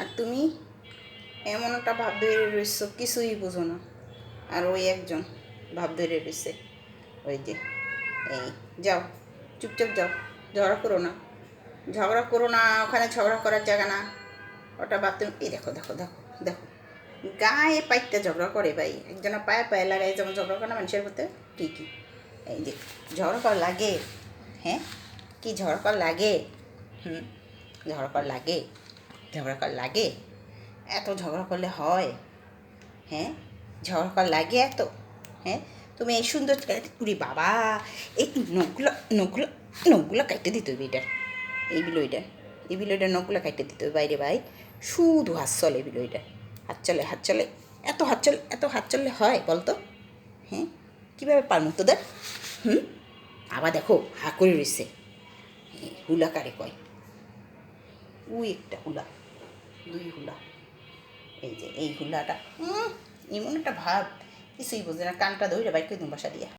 আর তুমি? এমন একটা ভাব ধরে রয়েছ কিছুই বুঝো না। আর ওই একজন ভাব ধরে রয়েছে ওই যে, এই, যাও, চুপচাপ যাও, ঝগড়া করো না। ঝগড়া করো না, ওখানে ঝগড়া করার জায়গা না। ওটা বাথরুম, এই দেখো দেখো দেখো দেখো। গায়ে পাইতে ঝগড়া করে ভাই একজনের পায়ে পায়ে লাগাই যেমন ঝগড়া করে না মানুষের মধ্যে, ঠিকই। এই যে, ঝগড়া কর লাগে হ্যাঁ? কি ঝগড়া কর লাগে? হুম? ঝগড়া কর লাগে? ঝগড়া কর লাগে? এত ঝগড়া করলে হয়? হ্যাঁ? ঝগড়া কর লাগে এত? হ্যাঁ? তুমি এই সুন্দর পুরি বাবা, এই নখগুলো নখগুলো নখগুলো কাটতে দিত এটার। এই বিলইটার এই বিলইটার নখগুলো কাটতে দিত বাইরে ভাই শুধু হাত চলে বিলইটার। হাত চলে হাত চলে। এত হাত চলে, এত হাত চললে হয় বলতো? হ্যাঁ? কীভাবে পারমু তোদের? হুম? আবার দেখো, হা করে রয়েছে এই হুলা কারে কয়। উই একটা হুলা, দুই হুলা। এই যে এই হুলাটা এমন একটা ভাব, কিছুই বোঝে না, কানটা ধরে বাইকে করে বাসা দিয়া।